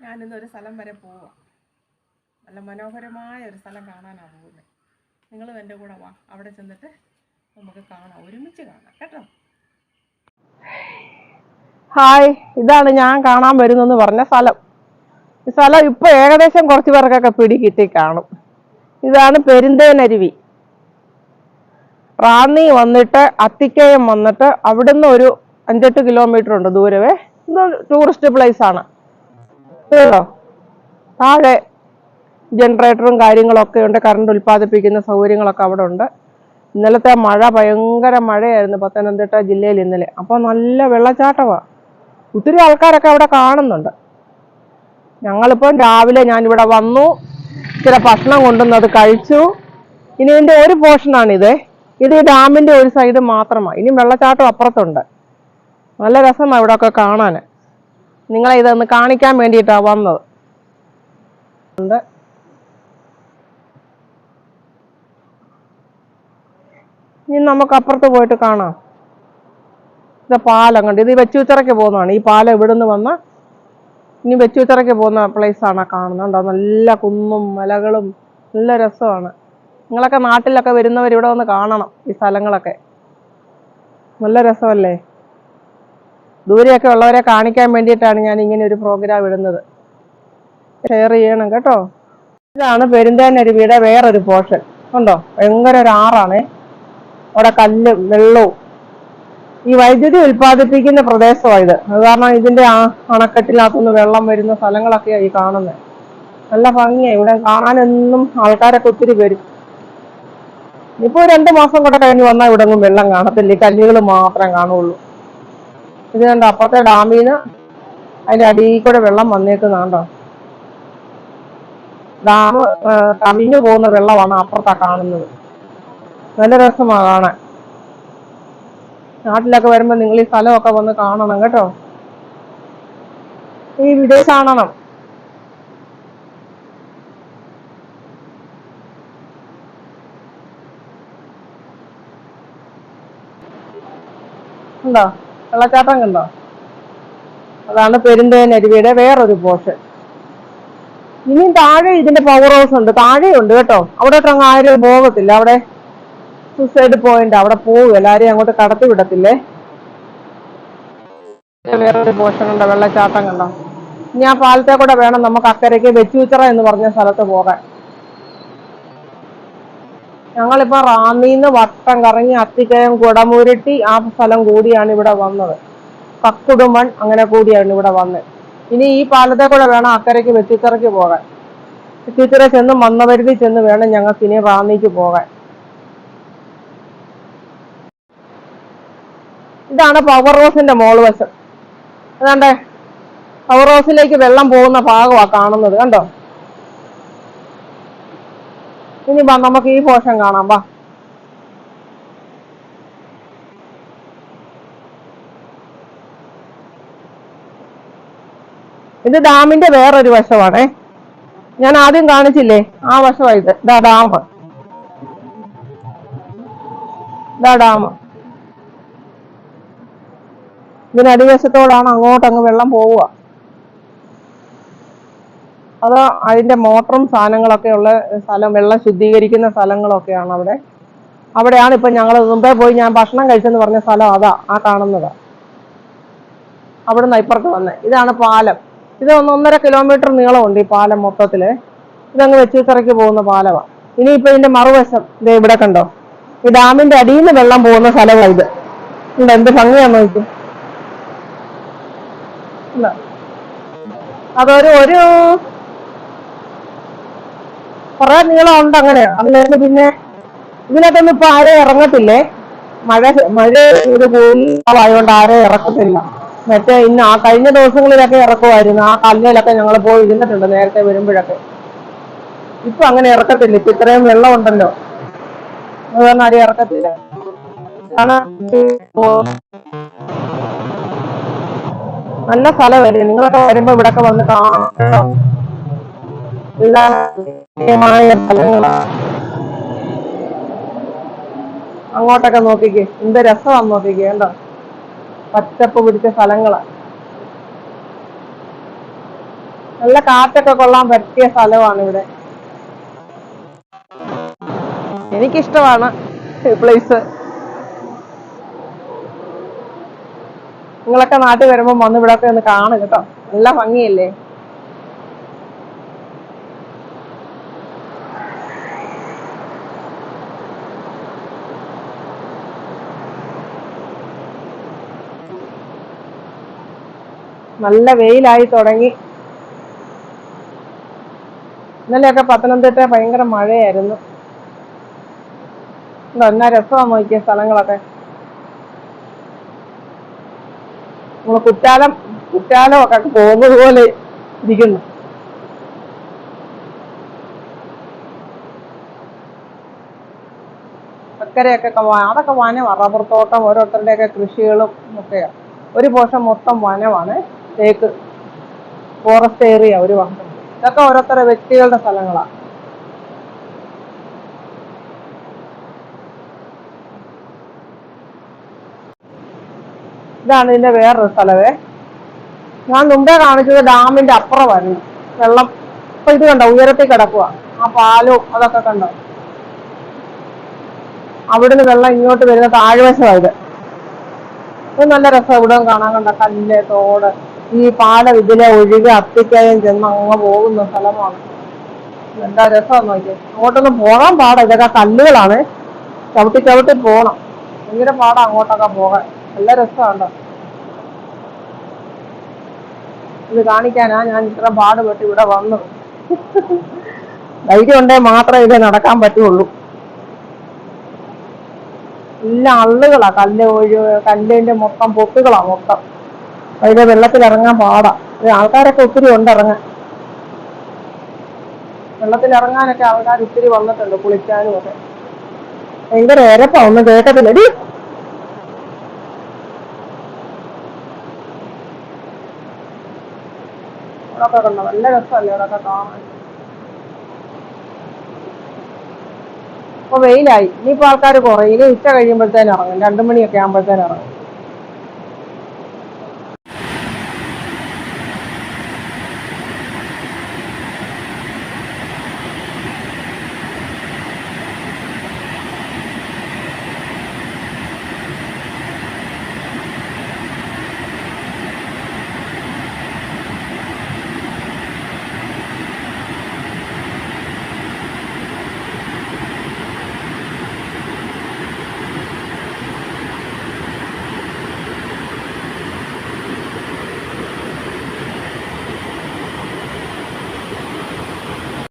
ഞാനിന്ന് ഒരു സ്ഥലം വരെ പോവാം. നല്ല മനോഹരമായ ഒരു സ്ഥലം കാണാനാണ് പോകുന്നത് നിങ്ങളും എന്റെ കൂടെ വാ. അവിടെ ചെന്നിട്ട് നമുക്ക് കാണാം. ഒരുമിച്ച് കാണാം. കേട്ടോ? ഹായ്. ഇതാണ് ഞാൻ കാണാൻ വരുന്നെന്ന് പറഞ്ഞ സ്ഥലം. ഈ സ്ഥലം ഇപ്പൊ ഏകദേശം കുറച്ച് പേർക്കൊക്കെ പിടി കിട്ടി കാണും. ഇതാണ് പെരുന്തേനരുവി റാന്നി വന്നിട്ട് അത്തിക്കയം വന്നിട്ട് അവിടുന്ന് ഒരു അഞ്ചെട്ട് കിലോമീറ്റർ ഉണ്ട് ദൂരവേ ഇത് ടൂറിസ്റ്റ് പ്ലേസ് ആണ്. കേട്ടോ താഴെ ജനറേറ്ററും കാര്യങ്ങളൊക്കെ ഉണ്ട്. കറണ്ട് ഉൽപ്പാദിപ്പിക്കുന്ന സൗകര്യങ്ങളൊക്കെ അവിടെ ഉണ്ട്. ഇന്നലത്തെ മഴ ഭയങ്കര മഴയായിരുന്നു പത്തനംതിട്ട ജില്ലയിൽ ഇന്നലെ. അപ്പോൾ നല്ല വെള്ളച്ചാട്ടമാണ് ഒത്തിരി ആൾക്കാരൊക്കെ അവിടെ കാണുന്നുണ്ട്. ഞങ്ങളിപ്പം രാവിലെ ഞാനിവിടെ വന്നു. ചില ഭക്ഷണം കൊണ്ടുവന്നത് കഴിച്ചു. ഇനി ഇതിന്റെ ഒരു പോർഷനാണിത് ഇത് ഈ ഡാമിന്റെ ഒരു സൈഡ് മാത്രമാണ് ഇനി വെള്ളച്ചാട്ടം അപ്പുറത്തുണ്ട്. നല്ല രസമാണ് ഇവിടെ ഒക്കെ കാണാൻ നിങ്ങളെ ഇതൊന്ന് കാണിക്കാൻ വേണ്ടിയിട്ടാണ് വന്നത് ഇനി നമുക്ക് അപ്പുറത്ത് പോയിട്ട് കാണാം. ഇത് പാലം കണ്ട്. ഇത് വെച്ചുച്ചിറയ്ക്ക് പോകുന്നതാണ്. ഈ പാലം ഇവിടുന്ന് വന്ന ഇനി വെച്ചുച്ചിറയ്ക്ക് പോകുന്ന പ്ലേസ് ആണ് ആ കാണുന്നത്. നല്ല കുന്നും മലകളും നല്ല രസമാണ്. നിങ്ങളൊക്കെ നാട്ടിലൊക്കെ വരുന്നവർ ഇവിടെ വന്ന് കാണണം ഈ സ്ഥലങ്ങളൊക്കെ. നല്ല രസമല്ലേ? ദൂരെയൊക്കെ ഉള്ളവരെ കാണിക്കാൻ വേണ്ടിയിട്ടാണ് ഞാൻ ഇങ്ങനെ ഒരു പ്രോഗ്രാം ഇടുന്നത്. ഷെയർ ചെയ്യണം കേട്ടോ. ഇതാണ് പെരുന്തേനരുവിയുടെ വേറൊരു പോർഷൻ ഉണ്ടോ? ഭയങ്കര ഒരു ആറാണേ. അവിടെ കല്ലും വെള്ളവും. ഈ വൈദ്യുതി ഉൽപ്പാദിപ്പിക്കുന്ന പ്രദേശമാണ് ഇത്. അത് കാരണം ഇതിന്റെ ആ അണക്കെട്ടിനകത്തുനിന്ന് വെള്ളം വരുന്ന സ്ഥലങ്ങളൊക്കെയാണ് ഈ കാണുന്നത് നല്ല ഭംഗിയാണ് ഇവിടെ കാണാനൊന്നും ആൾക്കാരൊക്കെ ഒത്തിരി വരും ഇപ്പോൾ രണ്ടു മാസം കൂടെ കഴിഞ്ഞ് വന്നാൽ ഇവിടെ ഒന്നും വെള്ളം കാണത്തില്ല. ഈ കല്ലുകൾ മാത്രം കാണുള്ളൂ. ഇത് കണ്ടോ അപ്പുറത്തെ ഡാമിൽ നിന്ന് അതിന്റെ അടിയിൽ കൂടെ വെള്ളം വന്നേക്കുന്നുണ്ടോ ഡാം കവിഞ്ഞു പോകുന്ന വെള്ളമാണ് അപ്പുറത്താ കാണുന്നത്. നല്ല രസമാണ് കാണാൻ. നാട്ടിലൊക്കെ വരുമ്പോ നിങ്ങൾ ഈ സ്ഥലമൊക്കെ വന്ന് കാണണം കേട്ടോ. ഈ വീഡിയോ കാണണം. ഉണ്ടോ? വെള്ളച്ചാട്ടം കണ്ടോ? അതാണ് പെരുന്തേനരുവിയുടെ വേറൊരു പോഷൻ ഇനിയും താഴെ ഇതിന്റെ പവർ ഹൗസ് ഉണ്ട്. താഴെയുണ്ട് കേട്ടോ. അവിടെ ആരും പോകത്തില്ല. അവിടെ സൂസൈഡ് പോയിന്റ് അവിടെ പോകും എല്ലാരെയും അങ്ങോട്ട് കടത്തി വിടത്തില്ലേ? വേറൊരു പോഷൻ ഉണ്ട്. വെള്ളച്ചാട്ടം കണ്ടോ? ഇനി ആ പാലത്തെ കൂടെ വേണം നമുക്ക് അക്കരയ്ക്ക് വെച്ചൂച്ചറ എന്ന് പറഞ്ഞ സ്ഥലത്ത് പോകാൻ. ഞങ്ങളിപ്പോ റാന്നിന്ന് വട്ടം കറങ്ങി അത്തിക്കയം കുടമുരുട്ടി ആ സ്ഥലം കൂടിയാണ് ഇവിടെ വന്നത്. കക്കുടുമൺ അങ്ങനെ കൂടിയാണ് ഇവിടെ വന്നത് ഇനി ഈ പാലത്തെ കൂടെ വേണം അക്കരയ്ക്ക് വെച്ചിച്ചിറയ്ക്ക് പോകാൻ. വെച്ചിച്ചിറ ചെന്ന് മന്നപരുതി ചെന്ന് വേണം ഞങ്ങൾക്ക് ഇനി റാന്നിക്ക് പോകാൻ. ഇതാണ് പവർ റോസിന്റെ മോൾ വശം. അതാണ്ടേ പവർ റോസിലേക്ക് വെള്ളം പോകുന്ന ഭാഗമാണ് കാണുന്നത്. കണ്ടോ? ഇനി വാ നമുക്ക് ഈ പോർഷൻ കാണാം വാ. ഇത് ഡാമിന്റെ വേറൊരു വശമാണേ. ഞാൻ ആദ്യം കാണിച്ചില്ലേ? ആ വശമാണ് ഇത്. ഇതാ ഡാം. ഇതാ ഡാം. ഇതിന് അടിവശത്തോടാണ് അങ്ങോട്ട് അങ്ങ് വെള്ളം പോവുക. അത് അതിന്റെ മോട്ടറും സാധനങ്ങളൊക്കെ ഉള്ള സ്ഥലം വെള്ളം ശുദ്ധീകരിക്കുന്ന സ്ഥലങ്ങളൊക്കെയാണ് അവിടെ. അവിടെയാണ് ഇപ്പൊ ഞങ്ങൾ മുമ്പേ പോയി ഞാൻ ഭക്ഷണം കഴിച്ചെന്ന് പറഞ്ഞ സ്ഥലം അതാ ആ കാണുന്നത്. അവിടെ നിന്ന് ഇപ്പുറത്ത് വന്നെ. ഇതാണ് പാലം. ഇത് ഒന്ന് ഒന്നര കിലോമീറ്റർ നീളമുണ്ട് ഈ പാലം മൊത്തത്തിൽ ഇതങ്ങ് വെച്ചിച്ചിറക്കി പോകുന്ന പാലമാണ് ഇനിയിപ്പോ ഇതിന്റെ മറുവശം ഇത് ഇവിടെ കണ്ടോ? ഈ ഡാമിന്റെ അടിയിൽ നിന്ന് വെള്ളം പോകുന്ന സ്ഥലമാണ് ഇത്. ഇവിടെ എന്ത് ഭംഗിയാണെന്ന് നോക്കി. അതൊരു ഒരു കുറെ നീളം ഉണ്ട് അങ്ങനെ. അതിലേക്ക് പിന്നെ ഇതിനകത്തൊന്നും ഇപ്പൊ ആരും ഇറങ്ങത്തില്ലേ? മഴ മഴ ഒരു കൂടുതലായതുകൊണ്ട് ആരും ഇറക്കത്തില്ല. മറ്റേ ഇന്ന് ആ കഴിഞ്ഞ ദിവസങ്ങളിലൊക്കെ ഇറക്കുമായിരുന്നു. ആ കല്ലിലൊക്കെ ഞങ്ങൾ പോയി ഇരുന്നിട്ടുണ്ട് നേരത്തെ വരുമ്പോഴൊക്കെ. ഇപ്പൊ അങ്ങനെ ഇറക്കത്തില്ല. ഇപ്പൊ ഇത്രയും വെള്ളം ഉണ്ടല്ലോ. അതുകൊണ്ട് ആരും ഇറക്കത്തില്ല. നല്ല സ്ഥലമല്ലേ നിങ്ങളൊക്കെ വരുമ്പോ ഇവിടൊക്കെ വന്ന് കാണാം. കേട്ടോ. വിശാലമായ അങ്ങോട്ടൊക്കെ നോക്കിക്കേ. എന്ത് രസമാന്ന് നോക്കിക്കേ കണ്ടോ? പച്ചപ്പ് പിടിച്ച സ്ഥലങ്ങളാ. നല്ല കാറ്റൊക്കെ കൊള്ളാൻ പറ്റിയ സ്ഥലമാണ് ഇവിടെ. എനിക്കിഷ്ടമാണ് പ്ലേസ് നിങ്ങളൊക്കെ നാട്ടിൽ വരുമ്പോൾ വന്ന് ഇവിടെയൊക്കെ ഒന്ന് കാണും കേട്ടോ. നല്ല ഭംഗിയല്ലേ? നല്ല വെയിലായി തുടങ്ങി. ഇന്നലെയൊക്കെ പത്തനംതിട്ട ഭയങ്കര മഴയായിരുന്നു. എന്താ എന്നാ രസമാണ് നോക്കിയ സ്ഥലങ്ങളൊക്കെ. നമ്മൾ കുറ്റാലം കുറ്റാലം ഒക്കെ പോകുന്നത് പോലെ ഇരിക്കുന്നു. അക്കരെയൊക്കെ ക- വ- അതൊക്കെ വനമാണ് റബ്ബർ തോട്ടം ഓരോരുത്തരുടെയൊക്കെ കൃഷികളും ഒക്കെയാണ് ഒരു പോഷം മൊത്തം വനമാണ് തേക്ക് ഫോറസ്റ്റ് ഏരിയ ഒരു ഭാഗം ഇതൊക്കെ ഓരോരുത്തരുടെ വ്യക്തികളുടെ സ്ഥലങ്ങളാണ്. ഇതാണ് ഇതിന്റെ വേറൊരു സ്ഥലവേ ഞാൻ മുമ്പേ കാണിച്ചത് ഡാമിന്റെ അപ്പുറമായിരുന്നു. വെള്ളം ഇപ്പൊ ഇത് കണ്ടോ ഉയരത്തിൽ കിടക്കുക ആ പാലും അതൊക്കെ കണ്ടോ? അവിടുന്ന് വെള്ളം ഇങ്ങോട്ട് വരുന്ന താഴ്വശമായത് ഇത്. നല്ല രസം ഇവിടെ കാണാൻ കണ്ട കല്ല് തോട്. ഈ പാടം ഇതിലെ ഒഴുകി അത്തിക്കയം ചെന്ന് അങ്ങ് പോകുന്ന സ്ഥലമാണ്. എന്താ രസം നോക്കിയത് അങ്ങോട്ടൊന്നും പോകാൻ പാടാ. ഇതൊക്കെ കല്ലുകളാണ്. ചവിട്ടി ചവിട്ടി പോണം. ഭയങ്കര പാടാ അങ്ങോട്ടൊക്കെ പോകാൻ. നല്ല രസമാണ് ഇത് കാണിക്കാനാ ഞാൻ ഇത്ര പാട് പാടുപെട്ട് ഇവിടെ വന്നു. ധൈര്യം ഉണ്ടേ മാത്രമേ ഇത് നടക്കാൻ പറ്റുള്ളൂ. എല്ലാ അള്ളുകളാ. കല്ല് ഒഴു കല്ലിന്റെ മൊത്തം പൊത്തുകളാ മൊത്തം. അതിന്റെ വെള്ളത്തിൽ ഇറങ്ങാൻ പാടാ. ആൾക്കാരൊക്കെ ഒത്തിരി ഉണ്ട് ഇറങ്ങാൻ. വെള്ളത്തിൽ ഇറങ്ങാനൊക്കെ ആൾക്കാർ ഒത്തിരി വന്നിട്ടുണ്ട് കുളിക്കാനും ഒക്കെ. ഭയങ്കര ഏരപ്പാ ഒന്നും ഇവിടൊക്കെ കണ്ടോ? നല്ല രസമല്ലേ ഇവിടൊക്കെ കാണാൻ? ഇപ്പൊ വെയിലായി. ഇനിയിപ്പോ ആൾക്കാർ കുറയും. ഇനി ഉച്ച കഴിയുമ്പോഴത്തേനും ഇറങ്ങും. രണ്ടു മണിയൊക്കെ ആകുമ്പോഴത്തേനും ഇറങ്ങും.